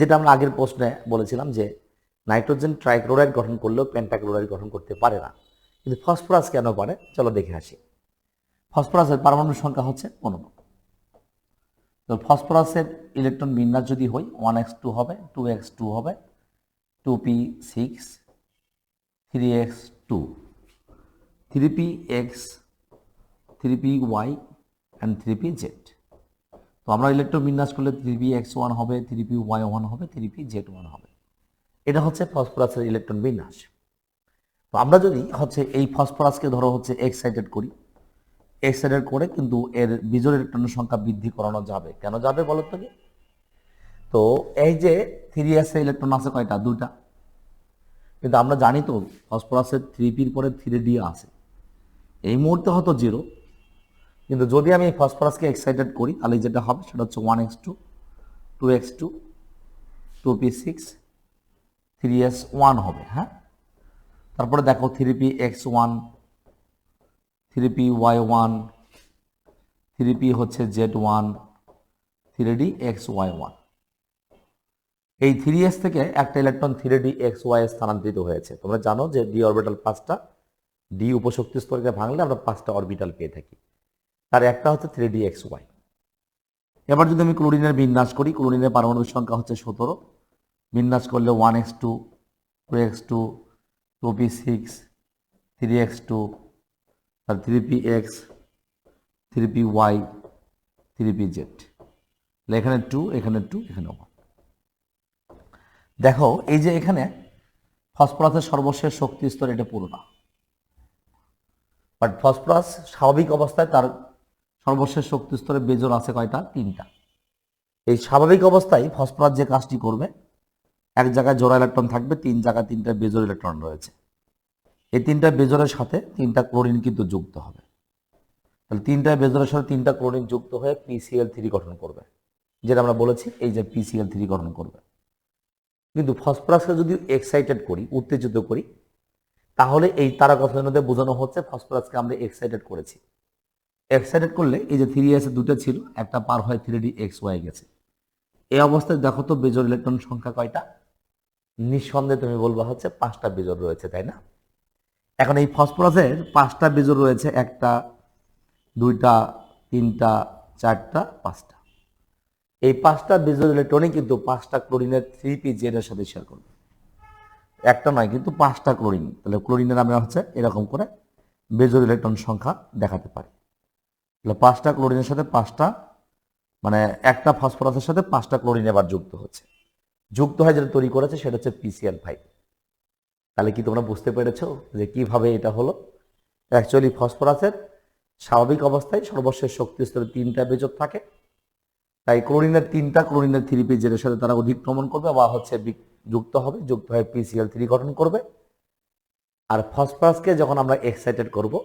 যেটা আমরা আগের প্রশ্নে বলেছিলাম যে নাইট্রোজেন ট্রাইক্লোরাইড গঠন করলেও পেন্টাক্লোরাইড গঠন করতে পারে না। কিন্তু ফসফরাস কেন পারে চলো দেখে আসি। ফসফরাসের পারমাণবিক সংখ্যা হচ্ছে পনেরো। তো ফসফরাসের ইলেকট্রন বিন্যাস যদি হয়, ওয়ান এক্স টু হবে, টু এক্স টু হবে, two p six, three x two. Three p x, three p y and three p z. আমরা ইলেকট্রন বিন্যাস করলে থ্রি পি এক্স ওয়ান হবে থ্রি পি ওয়াই ওয়ান হবে three p z one হবে। এটা হচ্ছে ফসফরাসের electron বিন্যাস। তো আমরা যদি হচ্ছে এই ফসফরাসকে ধরো হচ্ছে এক্সাইটেড করি এক্সাইটেড করে কিন্তু এর বিজোড় ইলেকট্রনের সংখ্যা বৃদ্ধি করানো যাবে। কেন যাবে বলো তো তো এই যে থ্রি এস ইলেকট্রন আছে কয়টা? দুটা কিন্তু আমরা জানি তো ফসফরাসের থ্রি পির পরে থ্রি ডি আছে। এই মুহূর্তে হয়তো জিরো কিন্তু যদি আমি এই ফসফরাসকে এক্সাইটেড করি, তাহলে যেটা হবে, সেটা হচ্ছে one x two two x two two p six three s one হবে হ্যাঁ? তারপরে দেখো three p x one three p y one three p হচ্ছে z one three d x y one এই থ্রি এস থেকে একটা electron three d x y স্থানান্তরিত হয়েছে। তোমরা জানো যে ডি অরবিটাল পাঁচটা ডি উপশক্তি স্তরকে ভাঙলে আমরা পাঁচটা অরবিটাল পেয়ে থাকি। তার একটা হচ্ছে থ্রি ডি এক্স ওয়াই এবার যদি আমি ক্লোরিনের বিন্যাস করি, ক্লোরিনের পারমাণবিক সংখ্যা হচ্ছে সতেরো। বিন্যাস করলে one x two two x two two p six three x two আর three p x three p y three p z এখানে টু এখানে টু এখানে ওয়ান দেখো, এই যে এখানে ফসফরাসের সর্বশেষ শক্তি স্তর এটা পুরো না বাট ফসফরাস স্বাভাবিক অবস্থায় তার সর্বশেষ শক্তি স্তরে বেজোর আছে কয়টা? তিনটা। এই স্বাভাবিক অবস্থায় ফসফরাস যে কাজটি করবে, এক জায়গায় জোড়া ইলেকট্রন থাকবে, তিন জায়গায় তিনটা বেজোর ইলেকট্রন রয়েছে। এই তিনটা বেজরের সাথে তিনটা ক্লোরিন কিন্তু যুক্ত হবে। তাহলে তিনটা বেজরের সাথে তিনটা ক্লোরিন যুক্ত হয়ে পিসিএল থ্রি গঠন করবে। যেটা আমরা বলেছি, এই যে পিসিএল থ্রি গঠন করবে। কিন্তু ফসফরাসকে যদি এক্সাইটেড করি, উত্তেজিত করি, তাহলে এই তারা কথার মধ্যে বোঝানো হচ্ছে ফসফরাসকে আমরা এক্সাইটেড করেছি। এক্সাইটেড করলে এই যে থ্রি এস দুটো ছিল, একটা পার হয় থ্রি ডি এক্স ওয়াই গেছে। এই অবস্থায় দেখো তো বেজর ইলেকট্রন সংখ্যা কয়টা? নিঃসন্দেহে তুমি বলবা হচ্ছে পাঁচটা বেজর রয়েছে, তাই না? এখন এই ফসফরাসের পাঁচটা বেজর রয়েছে, একটা, দুইটা, তিনটা, চারটা, পাঁচটা। এই পাঁচটা বেজর ইলেকট্রনই কিন্তু পাঁচটা ক্লোরিনের থ্রি পি জেডের সাথে শেয়ার করবে। একটা নয়, কিন্তু পাঁচটা ক্লোরিন তাহলে ক্লোরিনের আমরা হচ্ছে এরকম করে বেজর ইলেকট্রন সংখ্যা দেখাতে পারি। তাহলে পাঁচটা ক্লোরিনের সাথে পাঁচটা মানে একটা ফসফরাসের সাথে পাঁচটা ক্লোরিন এবার যুক্ত হচ্ছে যুক্ত হয় যেটা তৈরি করেছে সেটা হচ্ছে পিসিএল ফাইভ তাহলে কি তোমরা বুঝতে পেরেছ যে কীভাবে এটা হলো? অ্যাকচুয়ালি ফসফরাসের স্বাভাবিক অবস্থায় সর্বশেষ শক্তি স্তরে তিনটা বেজর থাকে। তাই ক্লোরিনের তিনটা, ক্লোরিনের থ্রি পেজের সাথে তারা অধিক্রমণ করবে বা হচ্ছে যুক্ত হবে, যুক্ত হয়ে পিসিএল থ্রি গঠন করবে। আর ফসফরাসকে যখন আমরা এক্সাইটেড করব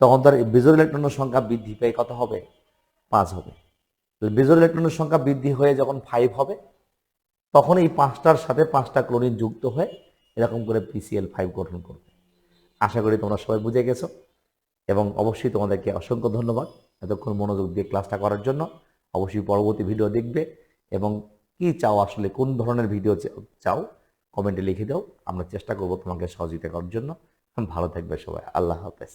তখন তার বেজর ইলেকট্রনের সংখ্যা বৃদ্ধি পেয়ে কত হবে? পাঁচ হবে। বেজর ইলেকট্রনের সংখ্যা বৃদ্ধি হয়ে যখন ফাইভ হবে, তখন এই পাঁচটার সাথে পাঁচটা ক্লোরিন যুক্ত হয়ে এরকম করে পিসিএল ফাইভ গঠন করবে। আশা করি তোমরা সবাই বুঝে গেছো এবং অবশ্যই তোমাদেরকে অসংখ্য ধন্যবাদ এতক্ষণ মনোযোগ দিয়ে ক্লাসটা করার জন্য। অবশ্যই পরবর্তী ভিডিও দেখবে এবং কি চাও, আসলে কোন ধরনের ভিডিও চাও কমেন্টে লিখে দাও। আমরা চেষ্টা করব তোমাকে সহযোগিতা করার জন্য। ভালো থাকবে সবাই। আল্লাহ হাফেজ।